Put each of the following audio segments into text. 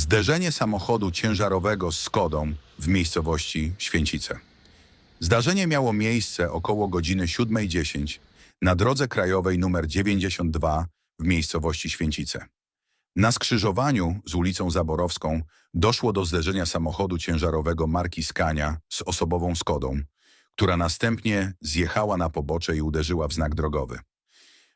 Zderzenie samochodu ciężarowego z Skodą w miejscowości Święcice. Zdarzenie miało miejsce około godziny 7.10 na drodze krajowej nr 92 w miejscowości Święcice. Na skrzyżowaniu z ulicą Zaborowską doszło do zderzenia samochodu ciężarowego marki Skania z osobową Skodą, która następnie zjechała na pobocze i uderzyła w znak drogowy.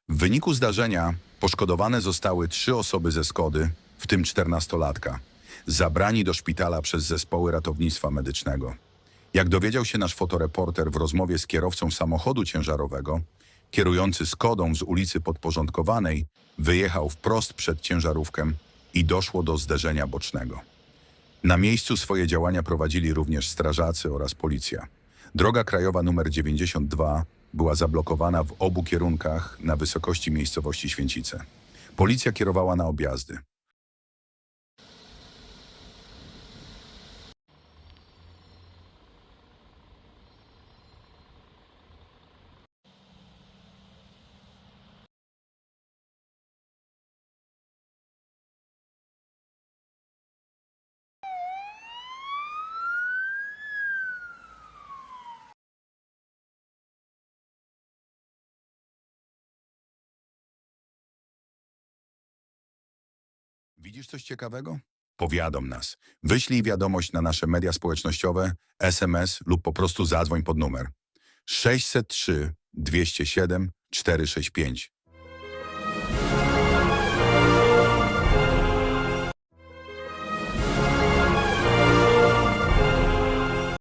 W wyniku zdarzenia poszkodowane zostały trzy osoby ze Skody, w tym czternastolatka, zabrani do szpitala przez zespoły ratownictwa medycznego. Jak dowiedział się nasz fotoreporter w rozmowie z kierowcą samochodu ciężarowego, kierujący Skodą z ulicy Podporządkowanej wyjechał wprost przed ciężarówkę i doszło do zderzenia bocznego. Na miejscu swoje działania prowadzili również strażacy oraz policja. Droga krajowa nr 92 była zablokowana w obu kierunkach na wysokości miejscowości Święcice. Policja kierowała na objazdy. Widzisz coś ciekawego? Powiadom nas. Wyślij wiadomość na nasze media społecznościowe, SMS lub po prostu zadzwoń pod numer 603 207 465.